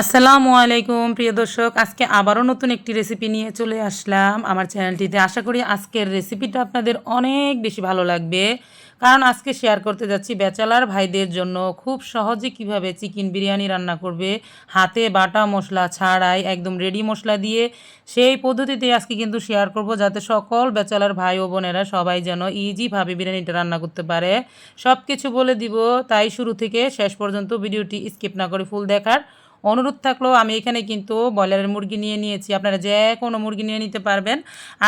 আসসালামু আলাইকুম, প্রিয় দর্শক। আজকে আবারও নতুন একটি রেসিপি নিয়ে চলে আসলাম আমার চ্যানেলটিতে আশা করি আজকের রেসিপিটা আপনাদের অনেক বেশি ভালো লাগবে। কারণ আজকে শেয়ার করতে যাচ্ছি ব্যাচেলার ভাইদের জন্য খুব সহজে কীভাবে চিকেন বিরিয়ানি রান্না করবে। হাতে বাটা মশলা ছাড়াই একদম রেডি মশলা দিয়ে সেই পদ্ধতিতে আজকে কিন্তু শেয়ার করব যাতে সকল ব্যাচেলার ভাই ও বোনেরা সবাই যেন ইজিভাবে বিরিয়ানিটা রান্না করতে পারে। সব কিছু বলে দিব, তাই শুরু থেকে শেষ পর্যন্ত ভিডিওটি স্কিপ না করে ফুল দেখার অনুরোধ থাকলেও আমি এখানে কিন্তু ব্রয়লারের মুরগি নিয়ে নিয়েছি। আপনারা যে কোনো মুরগি নিয়ে নিতে পারবেন।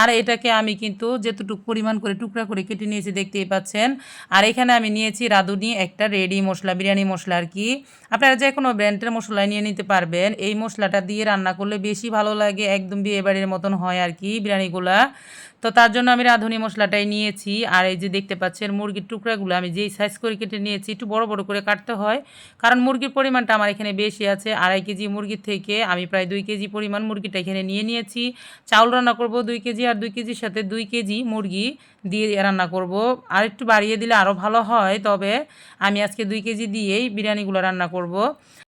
আর এটাকে আমি কিন্তু যেতটুকু পরিমাণ করে টুকরা করে কেটে নিয়েছি, দেখতেই পাচ্ছেন। আর এখানে আমি নিয়েছি রাঁধুনি, একটা রেডি মশলা, বিরিয়ানি মশলা আর কি। আপনারা যে কোনো ব্র্যান্ডের মশলা নিয়ে নিতে পারবেন। এই মশলাটা দিয়ে রান্না করলে বেশি ভালো লাগে, একদম বিয়ে বাড়ির মতন হয় আর কি বিরিয়ানিগুলা। তো তার জন্য আমি রাঁধুনি মশলাটাই নিয়েছি। আর এই যে দেখতে পাচ্ছেন মুরগির টুকরাগুলো, আমি যেই সাইজ করে কেটে নিয়েছি, একটু বড় বড় করে কাটতে হয়। কারণ মুরগির পরিমাণটা আমার এখানে বেশি আছে। আড়াই কেজি মুরগির থেকে আমি প্রায় দুই কেজি পরিমাণ মুরগিটা এখানে নিয়ে নিয়েছি। চাউল রান্না করব দুই কেজি আর দুই কেজির সাথে দুই কেজি মুরগি দিয়ে রান্না করব। আর একটু বাড়িয়ে দিলে আরও ভালো হয়, তবে আমি আজকে দুই কেজি দিয়েই বিরিয়ানিগুলো রান্না করব।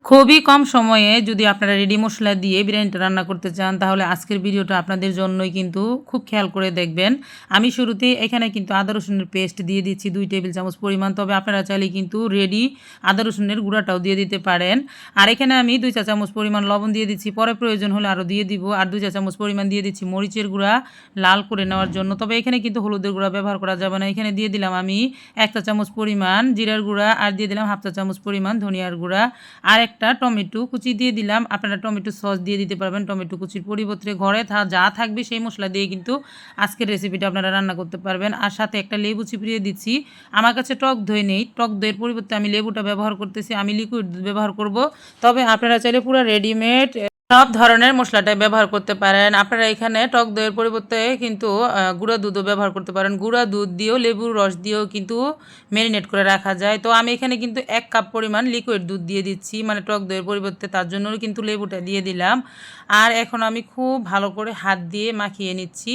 খুবই কম সময়ে যদি আপনারা রেডি মশলা দিয়ে বিরিয়ানিটা রান্না করতে চান, তাহলে আজকের ভিডিওটা আপনাদের জন্যই কিন্তু খুব খেয়াল করে দেখবেন। আমি শুরুতেই এখানে কিন্তু আদা, রসুনের পেস্ট দিয়ে দিচ্ছি দুই টেবিল চামচ পরিমাণ। তবে আপনারা চাইলে কিন্তু রেডি আদা, রসুনের গুঁড়াটাও দিয়ে দিতে পারেন। আর এখানে আমি দুই চা চামচ পরিমাণ লবণ দিয়ে দিচ্ছি। পরে প্রয়োজন হলে আরও দিয়ে দিব। আর দুই চা চামচ পরিমাণ দিয়ে দিচ্ছি মরিচের গুঁড়া লাল করে নেওয়ার জন্য। তবে এখানে কিন্তু হলুদের গুঁড়া ব্যবহার করা যাবে না। এখানে দিয়ে দিলাম আমি এক চা চামচ পরিমাণ জিরার গুঁড়া আর দিয়ে দিলাম হাফ চা চামচ পরিমাণ ধনিয়ার গুঁড়া। আর একটা টমেটো কুচি দিয়ে দিলাম। আপনারা টমেটো সস দিয়ে দিতে পারবেন। টমেটো কুচির পরিবর্তে ঘরে যা থাকবে সেই মশলা দিয়ে কিন্তু আজকের রেসিপিটা আপনারা রান্না করতে পারবেন। আর সাথে একটা লেবু চিপড়িয়ে দিচ্ছি। আমার কাছে টক দই নেই। টক দইয়ের পরিবর্তে আমি লেবুটা ব্যবহার করতেছি। আমি লিকুইড ব্যবহার করব। তবে আপনারা চাইলে পুরো রেডিমেড সব ধরনের মশলাটাই ব্যবহার করতে পারেন। আপনারা এখানে টক দইয়ের পরিবর্তে কিন্তু গুঁড়া দুধও ব্যবহার করতে পারেন। গুঁড়া দুধ দিয়েও, লেবুর রস দিয়েও কিন্তু ম্যারিনেট করে রাখা যায়। তো আমি এখানে কিন্তু এক কাপ পরিমাণ লিকুইড দুধ দিয়ে দিচ্ছি। মানে টক দইয়ের পরিবর্তে তার জন্য কিন্তু লেবুটা দিয়ে দিলাম। আর এখন আমি খুব ভালো করে হাত দিয়ে মাখিয়ে নিচ্ছি।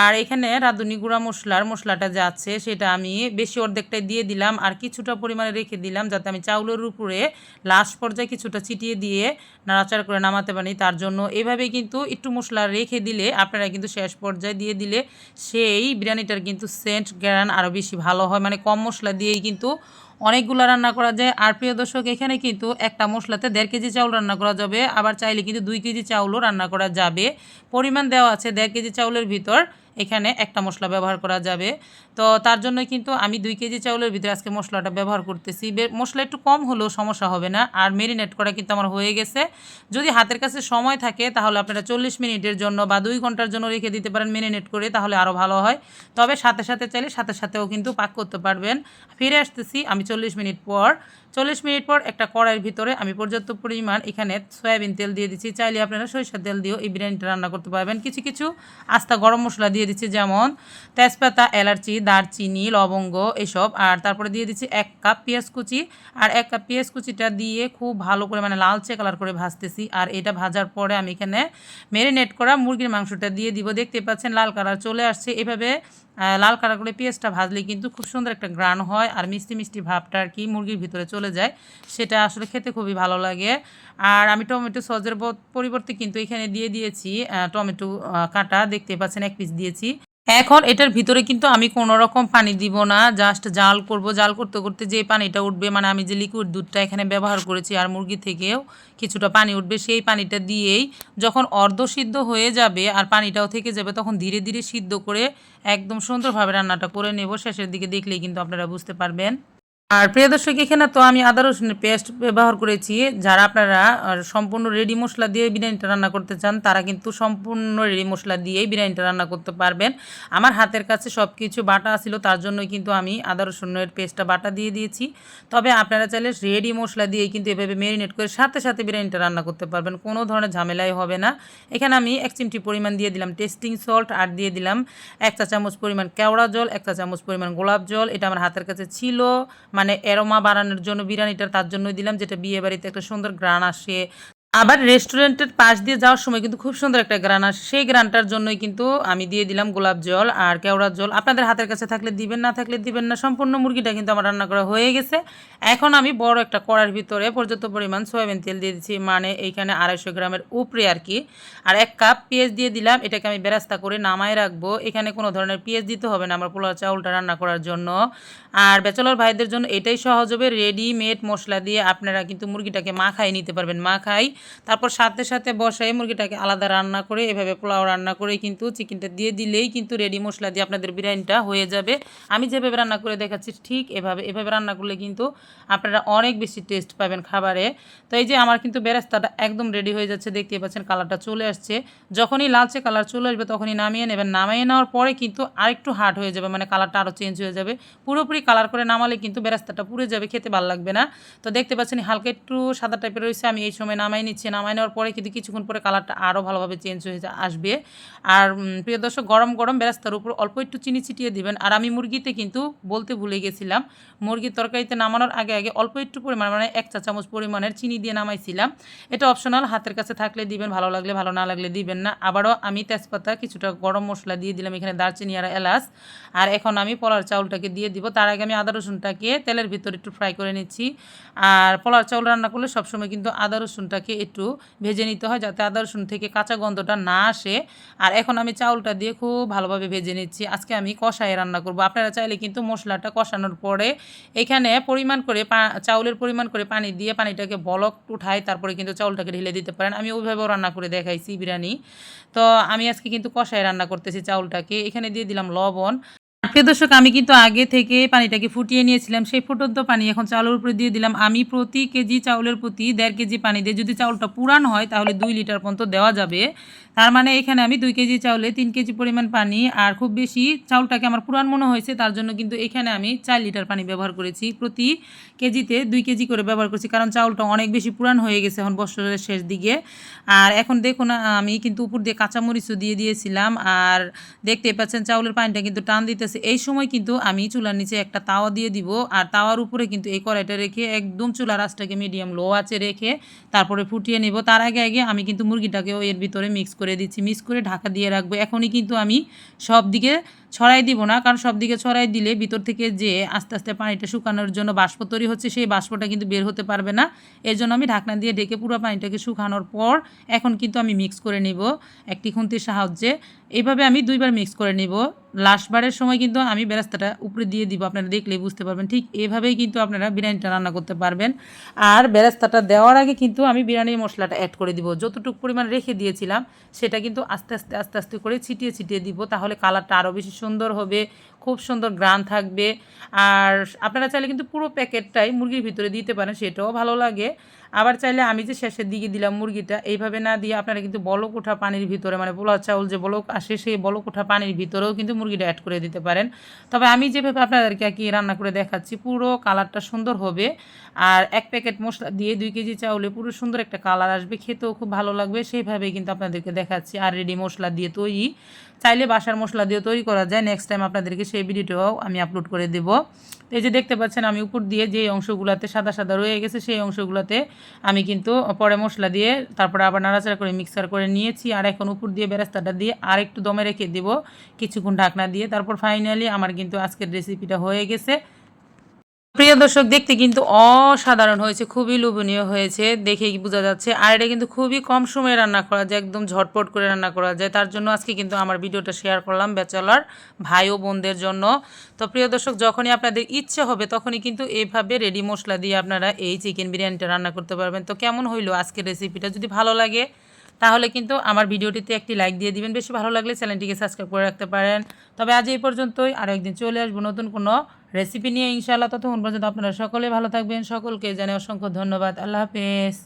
আর এখানে রাঁধুনি গুঁড়া মশলার মশলাটা যাচ্ছে সেটা আমি বেশি অর্ধেকটাই দিয়ে দিলাম। আর কিছুটা পরিমাণে রেখে দিলাম, যাতে আমি চাউলের উপরে লাস্ট পর্যায়ে কিছুটা ছিটিয়ে দিয়ে নাড়াচাড়া করে নামাতে পারি। তার জন্য। এভাবে কিন্তু একটু মশলা রেখে দিলে আপনারা কিন্তু শেষ পর্যায়ে দিয়ে দিলে সেই বিরিয়ানিটার কিন্তু সেন্ট গ্যারান আরও বেশি ভালো হয়। মানে কম মশলা দিয়েই কিন্তু অনেকগুলো রান্না করা যায়। আর প্রিয় দর্শক, এখানে কিন্তু একটা মশলাতে দেড় কেজি চাউল রান্না করা যাবে। আবার চাইলে কিন্তু দুই কেজি চাউলও রান্না করা যাবে। পরিমাণ দেওয়া আছে দেড় কেজি চাউলের ভিতর। এখানে একটা মশলা ব্যবহার করা যাবে। তো তার জন্য কিন্তু আমি দুই কেজি চাউলের ভিতরে আজকে মশলাটা ব্যবহার করতেছি। মশলা একটু কম হলেও সমস্যা হবে না। আর মেরিনেট করা কিন্তু আমার হয়ে গেছে। যদি হাতের কাছে সময় থাকে, তাহলে আপনারা চল্লিশ মিনিটের জন্য বা দুই ঘণ্টার জন্য রেখে দিতে পারেন মেরিনেট করে, তাহলে আরও ভালো হয়। তবে সাথে সাথে চাইলে সাথে সাথেও কিন্তু পাক করতে পারবেন। ফিরে আসতেছি আমি চল্লিশ মিনিট পর। চল্লিশ মিনিট পর একটা কড়াইয়ের ভিতরে আমি পর্যাপ্ত পরিমাণ এখানে সয়াবিন তেল দিয়ে দিচ্ছি। চাইলে আপনারা সরিষার তেল দিয়েও এই বিরিয়ানিটা রান্না করতে পারবেন। কিছু কিছু আস্তা গরম মশলা দিয়ে দিচ্ছি যেমন তেজপাতা, এলাচি দারচিনি, লবঙ্গ এসব। আর তারপরে দিয়ে দিচ্ছি এক কাপ পেঁয়াজ কুচি। আর এক কাপ পেঁয়াজ কুচিটা দিয়ে খুব ভালো করে মানে লালচে কালার করে ভাজতেছি। আর এটা ভাজার পরে আমি এখানে ম্যারিনেট করা মুরগির মাংসটা দিয়ে দিব। দেখতে পাচ্ছেন লাল কালার চলে আসছে। এভাবে লাল কালার করে পেঁয়াজটা ভাজলে কিন্তু খুব সুন্দর একটা গ্রান হয় আর মিষ্টি মিষ্টি ভাবটা আর কি মুরগির ভিতরে চলে যায়। সেটা আসলে খেতে খুবই ভালো লাগে। আর আমি টমেটো সসের পরিবর্তে কিন্তু এখানে দিয়ে দিয়েছি টমেটো কাটা। দেখতে পাচ্ছেন এক পিস দিয়েছি। এখন এটার ভিতরে কিন্তু আমি কোনো রকম পানি দিব না জাস্ট জাল করব। জাল করতে করতে যে পানিটা উঠবে মানে আমি যে লিকুইড দুধটা এখানে ব্যবহার করেছি আর মুরগি থেকেও কিছুটা পানি উঠবে, সেই পানিটা দিয়েই যখন অর্ধ সিদ্ধ হয়ে যাবে আর পানিটাও থেকে যাবে, তখন ধীরে ধীরে সিদ্ধ করে একদম সুন্দরভাবে রান্নাটা করে নেব। শেষের দিকে দেখলেই কিন্তু আপনারা বুঝতে পারবেন। আর প্রিয় দর্শক, এখানে তো আমি আদা রসুনের পেস্ট ব্যবহার করেছি। যারা আপনারা সম্পূর্ণ রেডি মশলা দিয়ে বিরিয়ানিটা রান্না করতে চান, তারা কিন্তু সম্পূর্ণ রেডি মশলা দিয়েই বিরিয়ানিটা রান্না করতে পারবেন। আমার হাতের কাছে সব কিছু বাটা ছিল, তার জন্যই কিন্তু আমি আদা রসুনের পেস্টটা বাটা দিয়ে দিয়েছি। তবে আপনারা চাইলে রেডি মশলা দিয়েই কিন্তু এভাবে ম্যারিনেট করে সাথে সাথে বিরিয়ানিটা রান্না করতে পারবেন, কোনো ধরনের ঝামেলাই হবে না। এখানে আমি এক চিমটি পরিমাণ দিয়ে দিলাম টেস্টিং সল্ট আর দিয়ে দিলাম এক চা চামচ পরিমাণ কেওড়া জল, এক চা চামচ পরিমাণ গোলাপ জল। এটা আমার হাতের কাছে ছিল। মানে এরোমা বাড়ানোর জন্য বিরিয়ানিটা তার জন্যই দিলাম, যেটা বিয়ে বাড়িতে একটা সুন্দর গ্রান আসে। আবার রেস্টুরেন্টের পাশ দিয়ে যাওয়ার সময় কিন্তু খুব সুন্দর একটা গ্রান আসে। সেই গ্রানটার জন্যই কিন্তু আমি দিয়ে দিলাম গোলাপ জল আর কেওড়ার জল। আপনাদের হাতের কাছে থাকলে দিবেন, না থাকলে দিবেন না। সম্পূর্ণ মুরগিটা কিন্তু আমার রান্না করা হয়ে গেছে। এখন আমি বড় একটা কড়ার ভিতরে পর্যাপ্ত পরিমাণ সয়াবিন তেল দিয়ে দিচ্ছি মানে এইখানে আড়াইশো গ্রামের উপরে আর কি। আর এক কাপ পেঁয়াজ দিয়ে দিলাম, এটাকে আমি বেরাস্তা করে নামায় রাখব। এখানে কোনো ধরনের পেঁয়াজ দিতে হবে না আমার পোলাও চাউলটা রান্না করার জন্য। আর ব্যাচেলর ভাইদের জন্য এটাই সহজ হবে রেডিমেড মশলা দিয়ে আপনারা কিন্তু মুরগিটাকে মাখাই নিতে পারবেন। মাখাই তারপর সাথে সাথে বসাই মুরগিটাকে আলাদা রান্না করে, এভাবে পোলাও রান্না করে কিন্তু চিকেনটা দিয়ে দিলেই কিন্তু রেডি মশলা দিয়ে আপনাদের বিরিয়ানিটা হয়ে যাবে। আমি যেভাবে রান্না করে দেখাচ্ছি ঠিক এভাবে এভাবে রান্না করলে কিন্তু আপনারা অনেক বেশি টেস্ট পাবেন খাবারে। তো এই যে আমার কিন্তু বেরাস্তাটা একদম রেডি হয়ে যাচ্ছে দেখতে পাচ্ছেন কালারটা চলে আসছে। যখনই লালচে কালার চলে আসবে তখনই নামিয়ে নেবেন। নামিয়ে নেওয়ার পরে কিন্তু আরেকটু হার্ড হয়ে যাবে মানে কালারটা আরও চেঞ্জ হয়ে যাবে। পুরোপুরি কালার করে নামালে কিন্তু বেরাস্তাটা পুড়ে যাবে, খেতে ভালো লাগবে না। তো দেখতে পাচ্ছেন হালকা একটু সাদা টাইপের রয়েছে, আমি এই সময় নামাই নিচ্ছি নামাই নেওয়ার পরে কিন্তু কিছুক্ষণ পরে কালারটা আরও ভালোভাবে চেঞ্জ হয়ে আসবে। আর প্রিয় দর্শক, গরম গরম বেরাস্তার উপর অল্প একটু চিনি ছিটিয়ে দিবেন। আর আমি মুরগিতে কিন্তু বলতে ভুলে গেছিলাম, মুরগির তরকারিতে নামানোর আগে আগে অল্প একটু পরিমাণ মানে এক চা চামচ পরিমাণের চিনি দিয়ে নামাইছিলাম। এটা অপশনাল হাতের কাছে থাকলে দিবেন, ভালো লাগলে ভালো, না লাগলে দিবেন না। আবারও আমি তেজপাতা কিছুটা গরম মশলা দিয়ে দিলাম, এখানে দারচিনি আর এলাচ। আর এখন আমি পলার চাউলটাকে দিয়ে দিব। তার আগে আমি আদা রসুনটাকে তেলের ভিতরে একটু ফ্রাই করে নিচ্ছি। আর পলার চাউল রান্না করলে সবসময় কিন্তু আদা রসুনটাকে একটু ভেজে নিতে হয় যাতে আদা, রসুন থেকে কাঁচা গন্ধটা না আসে। আর এখন আমি চাউলটা দিয়ে খুব ভালোভাবে ভেজে নিচ্ছি। আজকে আমি কষায় রান্না করব। আপনারা চাইলে কিন্তু মশলাটা কষানোর পরে এখানে পরিমাণ করে চাউলের পরিমাণ করে পানি দিয়ে পানিটাকে বলক উঠায়, তারপরে কিন্তু চাউলটাকে ঢেলে দিতে পারেন। আমি ওইভাবেও রান্না করে দেখাইছি বিরিয়ানি। তো আমি আজকে কিন্তু কষায় রান্না করতেছি চাউলটাকে। এখানে দিয়ে দিলাম লবণ। প্রিয় দর্শক, আমি কিন্তু আগে থেকে পানিটাকে ফুটিয়ে নিয়েছিলাম। সেই ফুটন্ত পানি এখন চাউলের উপরে দিয়ে দিলাম। আমি প্রতি কেজি চাউলের প্রতি দেড় কেজি পানি দিয়ে যদি চাউলটা পুরান হয়, তাহলে দুই লিটার পর্যন্ত দেওয়া যাবে। তার মানে এখানে আমি দুই কেজি চাউলে তিন কেজি পরিমাণ পানি আর খুব বেশি চাউলটাকে আমার পুরান মনে হয়েছে, তার জন্য কিন্তু এখানে আমি চার লিটার পানি ব্যবহার করেছি। প্রতি কেজিতে দুই কেজি করে ব্যবহার করছি, কারণ চাউলটা অনেক বেশি পুরান হয়ে গেছে এখন বছরের শেষ দিকে। আর এখন দেখুন, আমি কিন্তু উপর দিয়ে কাঁচামরিচও দিয়ে দিয়েছিলাম। আর দেখতে পাচ্ছেন, চাউলের পানিটা কিন্তু টান দিতেছে এই সময় কিন্তু আমি চুলার নিচে একটা তাওয়া দিয়ে দিব আর তাওয়ার উপরে কিন্তু এই কড়াইটা রেখে একদম চুলার আঁচটাকে মিডিয়াম লো আছে রেখে তারপরে ফুটিয়ে নেব। তার আগে আগে আমি কিন্তু মুরগিটাকেও এর ভিতরে মিক্স করে দিচ্ছি। মিক্স করে ঢাকা দিয়ে রাখব। এখনই কিন্তু আমি সব দিকে ছড়াই দিব না, কারণ সব দিকে ছড়াই দিলে ভিতর থেকে যে আস্তে আস্তে পানিটা শুকানোর জন্য বাষ্প তৈরি হচ্ছে, সেই বাষ্পটা কিন্তু বের হতে পারবে না। এর জন্য আমি ঢাকনা দিয়ে ঢেকে পুরো পানিটাকে শুকানোর পর এখন কিন্তু আমি মিক্স করে নিব একটি খুন্তির সাহায্যে। এইভাবে আমি দুইবার মিক্স করে নিব। লাস্টবারের সময় কিন্তু আমি বেরাস্তাটা উপরে দিয়ে দিব, আপনারা দেখলেই বুঝতে পারবেন। ঠিক এভাবেই কিন্তু আপনারা বিরিয়ানিটা রান্না করতে পারবেন। আর বেরাস্তাটা দেওয়ার আগে কিন্তু আমি বিরিয়ানির মশলাটা অ্যাড করে দিব। যতটুকু পরিমাণ রেখে দিয়েছিলাম, সেটা কিন্তু আস্তে আস্তে আস্তে আস্তে করে ছিটিয়ে ছিটিয়ে দিব, তাহলে কালারটা আরও বেশি সুন্দর হবে, খুব সুন্দর গ্রান থাকবে। আর আপনারা চাইলে কিন্তু পুরো প্যাকেটটাই মুরগির ভিতরে দিতে পারেন, সেটাও ভালো লাগে। আবার চাইলে আমি যে শেষের দিকে দিলাম মুরগিটা, এইভাবে না দিয়ে আপনারা কিন্তু বলক ওঠা পানির ভিতরে মানে পোলাও চাউল যে বলক আসে সেই বলক ওঠা পানির ভিতরেও কিন্তু মুরগিটা অ্যাড করে দিতে পারেন। তবে আমি যেভাবে আপনাদেরকে আর কি রান্না করে দেখাচ্ছি, পুরো কালারটা সুন্দর হবে। আর এক প্যাকেট মশলা দিয়ে দুই কেজি চাউলে পুরো সুন্দর একটা কালার আসবে, খেতেও খুব ভালো লাগবে, সেইভাবেই কিন্তু আপনাদেরকে দেখাচ্ছি। আর রেডি মশলা দিয়ে তৈরি, চাইলে বাসার মশলা দিয়ে তৈরি করা যায়। নেক্সট টাইম আপনাদেরকে সেই ভিডিওটাও আমি আপলোড করে দেবো। এই যে দেখতে পাচ্ছেন, আমি উপর দিয়ে যে অংশগুলোতে সাদা সাদা রয়ে গেছে, সেই অংশগুলোতে আমি কিন্তু পরে মশলা দিয়ে তারপরে আবার নাড়াচাড়া করে মিক্সার করে নিয়েছি, আর এখন উপর দিয়ে বেরাস্তাটা দিয়ে আর একটু দমে রেখে দেব কিছুক্ষণ ঢাকনা দিয়ে। তারপর ফাইনালি আমার কিন্তু আজকের রেসিপিটা হয়ে গেছে। প্রিয় দর্শক, দেখতে কিন্তু অসাধারণ হয়েছে, খুবই লোভনীয় হয়েছে, দেখেই বোঝা যাচ্ছে। আর এটা কিন্তু খুবই কম সময়ে রান্না করা যায়, একদম ঝটপট করে রান্না করা যায়। তার জন্য আজকে কিন্তু আমার ভিডিওটা শেয়ার করলাম ব্যাচেলার ভাই ও বোনদের জন্য। তো প্রিয় দর্শক, যখনই আপনাদের ইচ্ছে হবে, তখনই কিন্তু এভাবে রেডি মশলা দিয়ে আপনারা এই চিকেন বিরিয়ানিটা রান্না করতে পারবেন। তো কেমন হইল আজকের রেসিপিটা যদি ভালো লাগে, তাহলে কিন্তু আমার ভিডিওটিতে একটি লাইক দিয়ে দিবেন। বেশি ভালো লাগলে চ্যানেলটিকে সাবস্ক্রাইব করে রাখতে পারেন। তবে আজ এই পর্যন্তই, আরও একদিন চলে আসব নতুন কোনো রেসিপি নিয়ে ইনশাআল্লাহ ততক্ষণ পর্যন্ত আপনারা সকলে ভালো থাকবেন। সকলকে জানে অসংখ্য ধন্যবাদ। আল্লাহ হাফেজ।